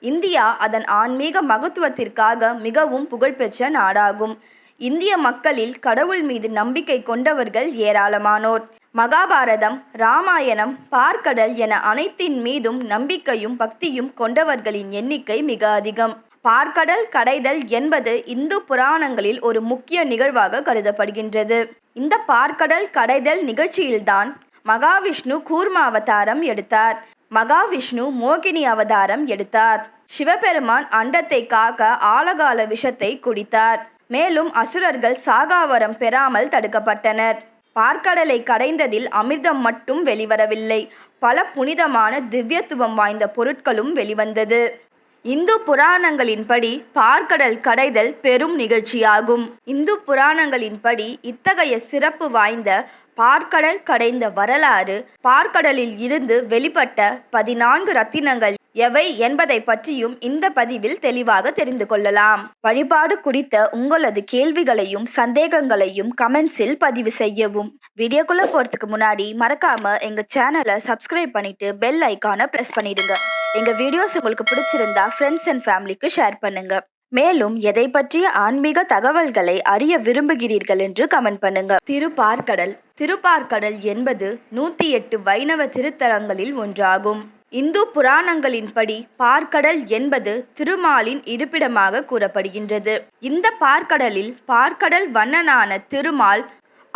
India அதன் ஆன்மீக மகத்துவத்திற்காக மிகவும் புகழ்பெற்ற நாடாகும். இந்திய மக்களில் கடவுள் மீது நம்பிக்கை கொண்டவர்கள் ஏராளமானோர். மகாபாரதம் ராமாயணம் பார்க்கடல் என அனைத்தின் மீதும் நம்பிக்கையும் பக்தியும் கொண்டவர்களின் எண்ணிக்கை மிக அதிகம். பார்க்கடல் கடைதல் என்பது இந்து புராணங்களில் ஒரு முக்கிய நிகழ்வாக கருதப்படுகின்றது. இந்த பார்க்கடல் கடைதல் நிகழ்ச்சியில்தான் மகாவிஷ்ணு கூர்ம அவதாரம் எடுத்தார். மகாவிஷ்ணு மோகினி அவதாரம் எடுத்தார். சிவபெருமான் அண்டத்தை காக்க ஆலகால விஷத்தை குடித்தார். மேலும் அசுரர்கள் சாகாவரம் பெறாமல் தடுக்கப்பட்டனர். பார்க்கடலை கடைந்ததில் அமிர்தம் மட்டும் வெளிவரவில்லை. பல புனிதமான திவ்யத்துவம் வாய்ந்த பொருட்களும் வெளிவந்தது. இந்து புராணங்களின்படி பார்க்கடல் கடைதல் பெரும் நிகழ்ச்சியாகும். இந்து புராணங்களின்படி இத்தகைய சிறப்பு வாய்ந்த பார்க்கடல் கடைந்த வரலாறு பார்க்கடலில் இருந்து வெளிப்பட்ட பதினான்கு ரத்தினங்கள் எவை என்பதை பற்றியும் இந்த பதிவில் தெளிவாக தெரிந்து கொள்ளலாம். வழிபாடு குறித்த உங்களது கேள்விகளையும் சந்தேகங்களையும் கமெண்ட்ஸில் பதிவு செய்யவும். வீடியோக்குள்ள போறதுக்கு முன்னாடி மறக்காம எங்க சேனலை சப்ஸ்கிரைப் பண்ணிட்டு பெல் ஐக்கானை பிரஸ் பண்ணிடுங்க. எங்க வீடியோஸ் உங்களுக்கு பிடிச்சிருந்தா ஃப்ரெண்ட்ஸ் அண்ட் ஃபேமிலிக்கு ஷேர் பண்ணுங்க. மேலும் எதை பற்றிய ஆன்மீக தகவல்களை அறிய விரும்புகிறீர்கள் என்று கமெண்ட் பண்ணுங்க. திருப்பார்கடல். திருப்பார்கடல் என்பது நூத்தி எட்டு வைணவ திருத்தலங்களில் ஒன்றாகும். இந்து புராணங்களின்படி பார்க்கடல் என்பது திருமாலின் இருப்பிடமாக கூறப்படுகின்றது. இந்த பார்க்கடலில் பார்க்கடல் வண்ணனான திருமால்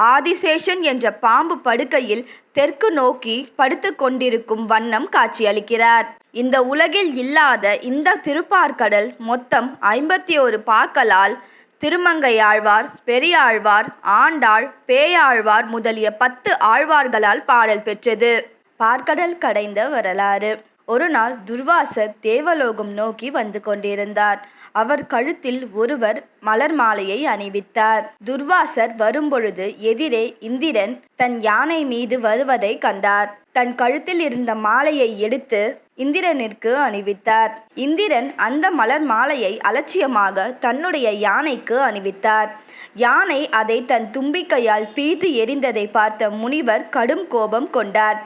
ஆதிசேஷன் என்ற பாம்பு படுக்கையில் தெற்கு நோக்கி படுத்து கொண்டிருக்கும் வண்ணம் காட்சியளிக்கிறார். இந்த உலகில் இல்லாத இந்த திருப்பார்கடல் மொத்தம் ஐம்பத்தி ஒரு பாக்களால் திருமங்கையாழ்வார் பெரியாழ்வார் ஆண்டாள் பேயாழ்வார் முதலிய பத்து ஆழ்வார்களால் பாடல் பெற்றது. பார்க்கடல் கடைந்த வரலாறு. ஒரு நாள் துர்வாசர் தேவலோகம் நோக்கி வந்து கொண்டிருந்தார். அவர் கழுத்தில் ஒருவர் மலர் மாலையை அணிவித்தார். துர்வாசர் வரும்பொழுது எதிரே இந்திரன் தன் யானை மீது வருவதை கண்டார். தன் கழுத்தில் இருந்த மாலையை எடுத்து இந்திரனிற்கு அணிவித்தார். இந்திரன் அந்த மலர் மாலையை அலட்சியமாக தன்னுடைய யானைக்கு அணிவித்தார். யானை அதை தன் தும்பிக்கையால் பீத்து எரிந்ததை பார்த்த முனிவர் கடும் கோபம் கொண்டார்.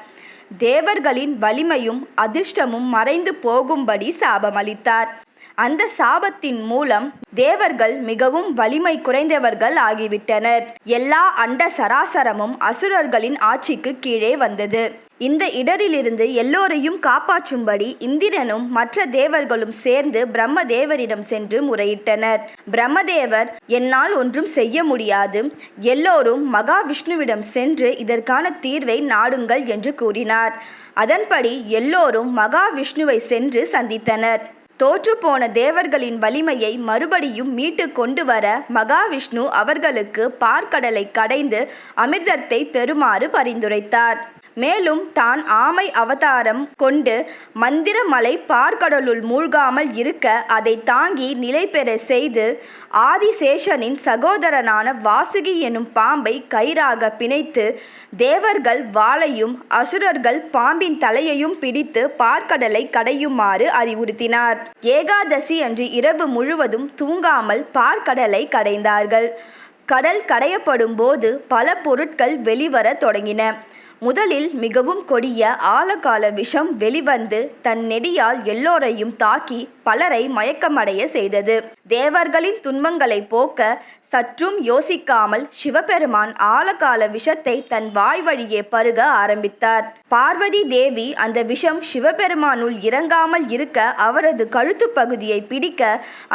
தேவர்களின் வலிமையும் அதிர்ஷ்டமும் மறைந்து போகும்படி சாபமளித்தார். அந்த சாபத்தின் மூலம் தேவர்கள் மிகவும் வலிமை குறைந்தவர்கள் ஆகிவிட்டனர். எல்லா அண்ட சராசரமும் அசுரர்களின் ஆட்சிக்கு கீழே வந்தது. இந்த இடரிலிருந்து எல்லோரையும் காப்பாற்றும்படி இந்திரனும் மற்ற தேவர்களும் சேர்ந்து பிரம்மதேவரிடம் சென்று முறையிட்டனர். பிரம்மதேவர் என்னால் ஒன்றும் செய்ய முடியாது. எல்லோரும் மகாவிஷ்ணுவிடம் சென்று இதற்கான தீர்வை நாடுங்கள் என்று கூறினார். அதன்படி எல்லோரும் மகாவிஷ்ணுவை சென்று சந்தித்தனர். தோற்றுப்போன தேவர்களின் வலிமையை மறுபடியும் மீட்டு கொண்டு வர மகாவிஷ்ணு அவர்களுக்கு பார்க்கடலை கடைந்து அமிர்தத்தை பெறுமாறு பரிந்துரைத்தார். மேலும் தான் ஆமை அவதாரம் கொண்டு மந்திரமலை பார்க்கடலுள் மூழ்காமல் இருக்க அதை தாங்கி நிலை பெற செய்து ஆதிசேஷனின் சகோதரனான வாசுகி எனும் பாம்பை கயிறாக பிணைத்து தேவர்கள் வாளையும் அசுரர்கள் பாம்பின் தலையையும் பிடித்து பார்க்கடலை கடையுமாறு அறிவுறுத்தினார். ஏகாதசி அன்று இரவு முழுவதும் தூங்காமல் பார்க்கடலை கடைந்தார்கள். கடல் கடையப்படும் போது பல பொருட்கள் வெளிவர தொடங்கின. முதலில் மிகவும் கொடிய ஆழகால விஷம் வெளிவந்து தன் நெடியால் எல்லோரையும் தாக்கி பலரை மயக்கமடைய செய்தது. தேவர்களின் துன்பங்களை போக்க சற்றும் யோசிக்காமல் சிவபெருமான் ஆழகால விஷத்தை தன் வாய் வழியே பருக ஆரம்பித்தார். பார்வதி தேவி அந்த விஷம் சிவபெருமானுள் இறங்காமல் இருக்க அவரது கழுத்து பகுதியை பிடிக்க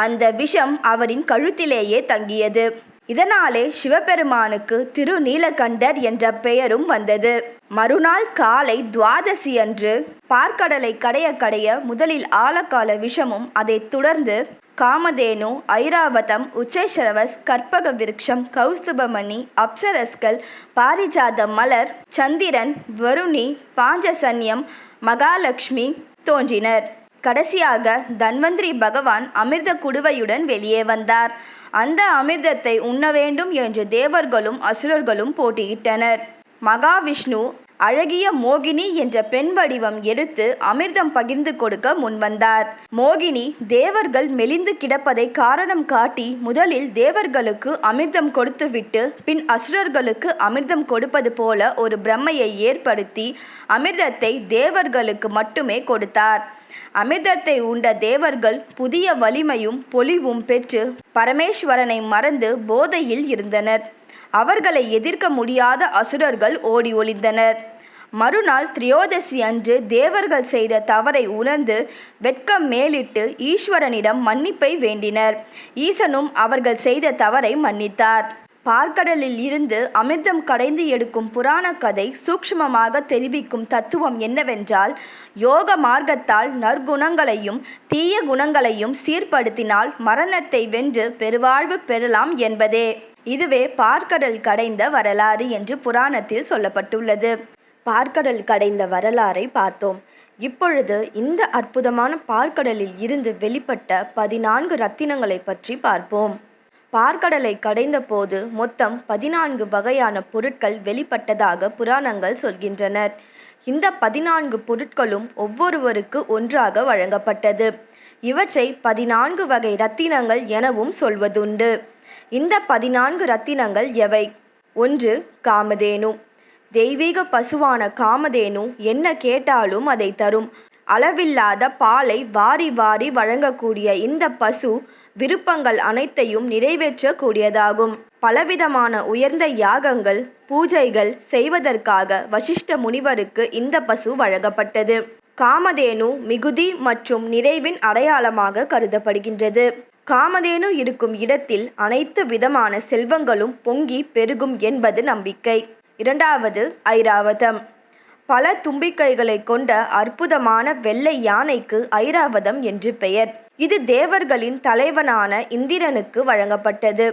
அந்த விஷம் அவரின் கழுத்திலேயே தங்கியது. இதனாலே சிவபெருமானுக்கு திருநீலகண்டர் என்ற பெயரும் வந்தது. மறுநாள் காலை துவாதசி அன்று பார்க்கடலை கடைய கடைய முதலில் ஆழக்கால விஷமும் அதைத் தொடர்ந்து காமதேனு ஐராவதம் உச்சைசரவஸ் கற்பக விருட்சம் கௌஸ்துபமணி அப்சரஸ்கள் பாரிஜாத மலர் சந்திரன் வருணி பாஞ்சசன்யம் மகாலட்சுமி தோன்றினர். கடைசியாக தன்வந்திரி பகவான் அமிர்த குடுவையுடன் வெளியே வந்தார். அந்த அமிர்தத்தை உண்ண வேண்டும் என்று தேவர்களும் அசுரர்களும் போட்டியிட்டனர். மகாவிஷ்ணு அழகிய மோகினி என்ற பெண் வடிவம் எடுத்து அமிர்தம் பகிர்ந்து கொடுக்க முன்வந்தார். மோகினி தேவர்கள் மெலிந்து கிடப்பதை காரணம் காட்டி முதலில் தேவர்களுக்கு அமிர்தம் கொடுத்துவிட்டு பின் அசுரர்களுக்கு அமிர்தம் கொடுப்பது போல ஒரு பிரம்மையை ஏற்படுத்தி அமிர்தத்தை தேவர்களுக்கு மட்டுமே கொடுத்தார். அமிர்தத்தை உண்ட தேவர்கள் புதிய வலிமையும் பொலிவும் பெற்று பரமேஸ்வரனை மறந்து போதையில் இருந்தனர். அவர்களை எதிர்க்க முடியாத அசுரர்கள் ஓடி ஒளிந்தனர். மறுநாள் திரியோதசி அன்று தேவர்கள் செய்த தவறை உணர்ந்து வெட்கம் மேலிட்டு ஈஸ்வரனிடம் மன்னிப்பை வேண்டினர். ஈசனும் அவர்கள் செய்த தவறை மன்னித்தார். பார்க்கடலில் இருந்து அமிர்தம் கடைந்து எடுக்கும் புராண கதை சூக்ஷ்மமாக தெரிவிக்கும் தத்துவம் என்னவென்றால் யோக மார்க்கத்தால் நற்குணங்களையும் தீய குணங்களையும் சீர்படுத்தினால் மரணத்தை வென்று பெருவாழ்வு பெறலாம் என்பதே. இதுவே பார்க்கடல் கடைந்த வரலாறு என்று புராணத்தில் சொல்லப்பட்டுள்ளது. பார்க்கடல் கடைந்த வரலாறை பார்த்தோம். இப்பொழுது இந்த அற்புதமான பார்க்கடலில் இருந்து வெளிப்பட்ட பதினான்கு ரத்தினங்களை பற்றி பார்ப்போம். பார்க்கடலை கடைந்த போது மொத்தம் பதினான்கு வகையான பொருட்கள் வெளிப்பட்டதாக புராணங்கள் சொல்கின்றனர். இந்த பதினான்கு பொருட்களும் ஒவ்வொருவருக்கு ஒன்றாக வழங்கப்பட்டது. இவற்றை பதினான்கு வகை ரத்தினங்கள் எனவும் சொல்வதுண்டு. இந்த பதினான்கு ரத்தினங்கள் எவை? ஒன்று காமதேனு. தெய்வீக பசுவான காமதேனு என்ன கேட்டாலும் அதை தரும். அளவில்லாத பாலை வாரி வாரி வழங்கக்கூடிய இந்த பசு விருப்பங்கள் அனைத்தையும் நிறைவேற்றக்கூடியதாகும். பலவிதமான உயர்ந்த யாகங்கள் பூஜைகள் செய்வதற்காக வசிஷ்ட முனிவருக்கு இந்த பசு வழங்கப்பட்டது. காமதேனு மிகுதி மற்றும் நிறைவின் அடையாளமாக கருதப்படுகின்றது. காமதேனு இருக்கும் இடத்தில் அனைத்து விதமான செல்வங்களும் பொங்கி பெருகும் என்பது நம்பிக்கை. இரண்டாவது ஐராவதம். பல தும்பிக்கைகளை கொண்ட அற்புதமான வெள்ளை யானைக்கு ஐராவதம் என்று பெயர். இது தேவர்களின் தலைவனான இந்திரனுக்கு வழங்கப்பட்டது.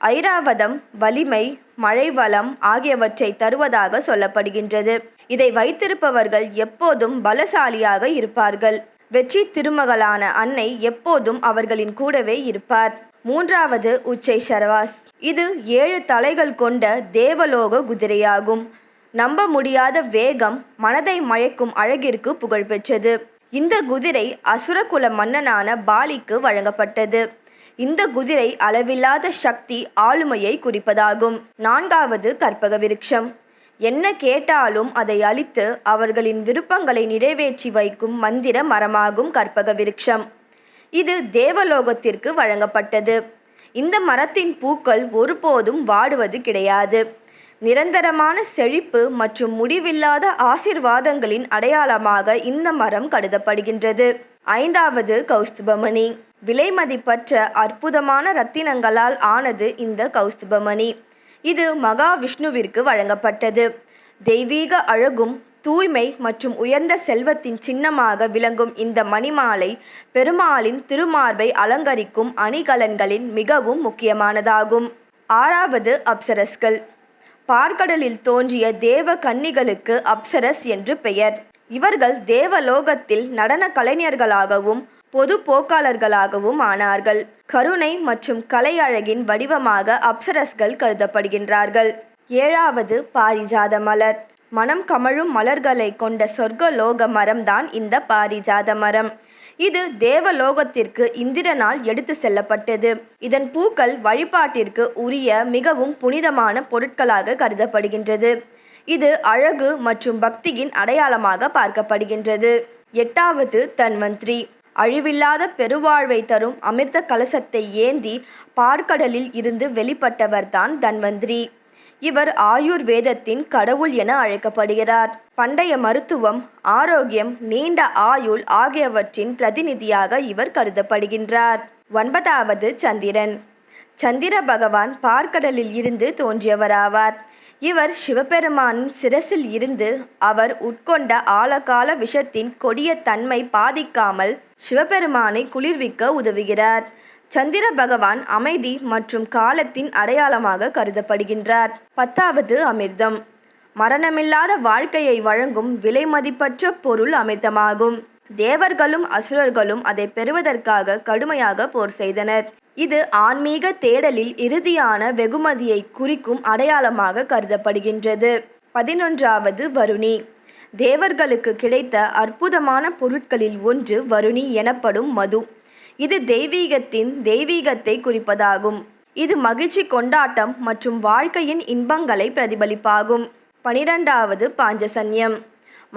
ஐராவதம் வலிமை மழை வளம் ஆகியவற்றை தருவதாக சொல்லப்படுகின்றது. இதை வைத்திருப்பவர்கள் எப்போதும் பலசாலியாக இருப்பார்கள். வெற்றி திருமகளான அன்னை எப்போதும் அவர்களின் கூடவே இருப்பார். மூன்றாவது உச்சை சரவாஸ் இது ஏழு தலைகள் கொண்ட தேவலோக குதிரையாகும். நம்ப முடியாத வேகம் மனதை மயக்கும் அழகிற்கு புகழ்பெற்றது. இந்த குதிரை அசுரகுல மன்னனான பாலிக்கு வழங்கப்பட்டது. இந்த குதிரை அளவில்லாத சக்தி ஆளுமையை குறிப்பதாகும். நான்காவது கற்பக விருட்சம். என்ன கேட்டாலும் அதை அளித்து அவர்களின் விருப்பங்களை நிறைவேற்றி வைக்கும் மந்திர மரமாகும் கற்பக விருட்சம். இது தேவலோகத்திற்கு வழங்கப்பட்டது. இந்த மரத்தின் பூக்கள் ஒருபோதும் வாடுவது கிடையாது. நிரந்தரமான செழிப்பு மற்றும் முடிவில்லாத ஆசிர்வாதங்களின் அடையாளமாக இந்த மரம் கருதப்படுகின்றது. ஐந்தாவது கௌஸ்துபமணி. விலை மதிப்பற்ற அற்புதமான ரத்தினங்களால் ஆனது இந்த கௌஸ்துபமணி. இது மகாவிஷ்ணுவிற்கு வழங்கப்பட்டது. தெய்வீக அழகும் தூய்மை மற்றும் உயர்ந்த செல்வத்தின் சின்னமாக விளங்கும் இந்த மணிமாலை பெருமாளின் திருமார்பை அலங்கரிக்கும் அணிகலன்களின் மிகவும் முக்கியமானதாகும். ஆறாவது அப்சரஸ்கள். பார்க்கடலில் தோன்றிய தேவ கன்னிகளுக்கு அப்சரஸ் என்று பெயர். இவர்கள் தேவலோகத்தில் நடன கலைஞர்களாகவும் பொது போக்காளர்களாகவும் ஆனார்கள். கருணை மற்றும் கலை அழகின் வடிவமாக அப்சரஸ்கள் கருதப்படுகின்றார்கள். ஏழாவது பாரிஜாத மலர். மனம் கமழும் மலர்களை கொண்ட சொர்க்கலோக மரம்தான் இந்த பாரிஜாத மரம். இது தேவலோகத்திற்கு இந்திரனால் எடுத்து செல்லப்பட்டது. இதன் பூக்கள் வழிபாட்டிற்கு உரிய மிகவும் புனிதமான பொருட்களாக கருதப்படுகின்றது. இது அழகு மற்றும் பக்தியின் அடையாளமாக பார்க்கப்படுகின்றது. எட்டாவது தன்வந்திரி. அழிவில்லாத பெருவாழ்வை தரும் அமிர்த கலசத்தை ஏந்தி பாற்கடலில் இருந்து வெளிப்பட்டவர்தான் தன்வந்திரி. இவர் ஆயுர்வேதத்தின் கடவுள் என அழைக்கப்படுகிறார். பண்டைய மருத்துவம் ஆரோக்கியம் நீண்ட ஆயுள் ஆகியவற்றின் பிரதிநிதியாக இவர் கருதப்படுகின்றார். ஒன்பதாவது சந்திரன். சந்திர பகவான் பார்க்கடலில் இருந்து தோன்றியவராவார். இவர் சிவபெருமானின் சிரசில் இருந்து அவர் உட்கொண்ட ஆழகால விஷத்தின் கொடிய தன்மை பாதிக்காமல் சிவபெருமானை குளிர்விக்க உதவுகிறார். சந்திர பகவான் அமைதி மற்றும் காலத்தின் அடையாளமாக கருதப்படுகின்றார். பத்தாவது அமிர்தம். மரணமில்லாத வாழ்க்கையை வழங்கும் விலைமதிப்பற்ற பொருள் அமிர்தமாகும். தேவர்களும் அசுரர்களும் அதை பெறுவதற்காக கடுமையாக போர் செய்தனர். இது ஆன்மீக தேடலில் இறுதியான வெகுமதியை குறிக்கும் அடையாளமாக கருதப்படுகின்றது. பதினொன்றாவது வருணி. தேவர்களுக்கு கிடைத்த அற்புதமான பொருட்களில் ஒன்று வருணி எனப்படும் மது. இது தெய்வீகத்தின் தெய்வீகத்தை குறிப்பதாகும். இது மகிழ்ச்சி கொண்டாட்டம் மற்றும் வாழ்க்கையின் இன்பங்களை பிரதிபலிப்பாகும். பனிரெண்டாவது பாஞ்சசன்யம்.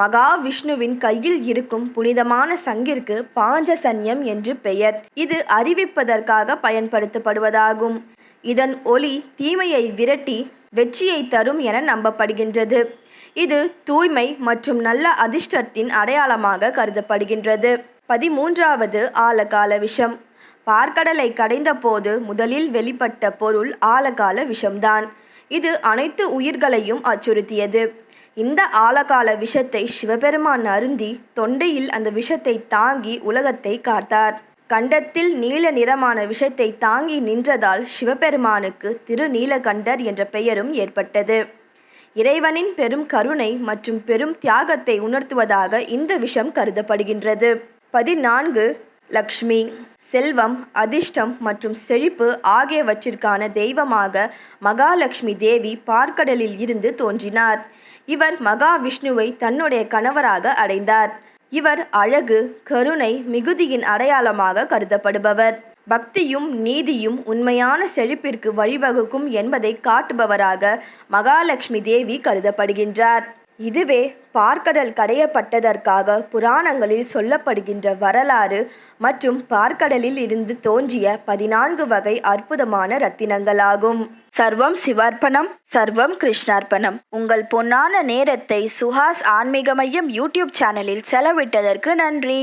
மகாவிஷ்ணுவின் கையில் இருக்கும் புனிதமான சங்கிற்கு பாஞ்சசன்யம் என்று பெயர். இது அறிவிப்பதற்காக பயன்படுத்தப்படுவதாகும். இதன் ஒளி தீமையை விரட்டி வெற்றியை தரும் என நம்பப்படுகின்றது. இது தூய்மை மற்றும் நல்ல அதிர்ஷ்டத்தின் அடையாளமாக கருதப்படுகின்றது. பதிமூன்றாவது ஆழகால விஷம். பார்க்கடலை கடைந்தபோது முதலில் வெளிப்பட்ட பொருள் ஆழகால விஷம்தான். இது அனைத்து உயிர்களையும் அச்சுறுத்தியது. இந்த ஆழகால விஷத்தை சிவபெருமான் அருந்தி தொண்டையில் அந்த விஷத்தை தாங்கி உலகத்தை காத்தார். கண்டத்தில் நீல நிறமான விஷத்தை தாங்கி நின்றதால் சிவபெருமானுக்கு திருநீலகண்டர் என்ற பெயரும் ஏற்பட்டது. இறைவனின் பெரும் கருணை மற்றும் பெரும் தியாகத்தை உணர்த்துவதாக இந்த விஷம் கருதப்படுகின்றது. பதினான்கு லக்ஷ்மி செல்வம் அதிர்ஷ்டம் மற்றும் செழிப்பு ஆகியவற்றிற்கான தெய்வமாக மகாலட்சுமி தேவி பார்க்கடலில் இருந்து தோன்றினார். இவர் மகாவிஷ்ணுவை தன்னுடைய கணவராக அடைந்தார். இவர் அழகு கருணை மிகுதியின் அடையாளமாக கருதப்படுபவர். பக்தியும் நீதியும் உண்மையான செழிப்பிற்கு வழிவகுக்கும் என்பதை காட்டுபவராக மகாலட்சுமி தேவி கருதப்படுகின்றார். இதுவே பார்க்கடல் கடையப்பட்டதற்காக புராணங்களில் சொல்லப்படுகின்ற வரலாறு மற்றும் பார்க்கடலில் இருந்து தோன்றிய பதினான்கு வகை அற்புதமான ரத்தினங்களாகும். சர்வம் சிவார்ப்பணம் சர்வம் கிருஷ்ணார்ப்பணம். உங்கள் பொன்னான நேரத்தை சுஹாஸ் ஆன்மீக மையம் யூடியூப் சேனலில் செலவிட்டதற்கு நன்றி.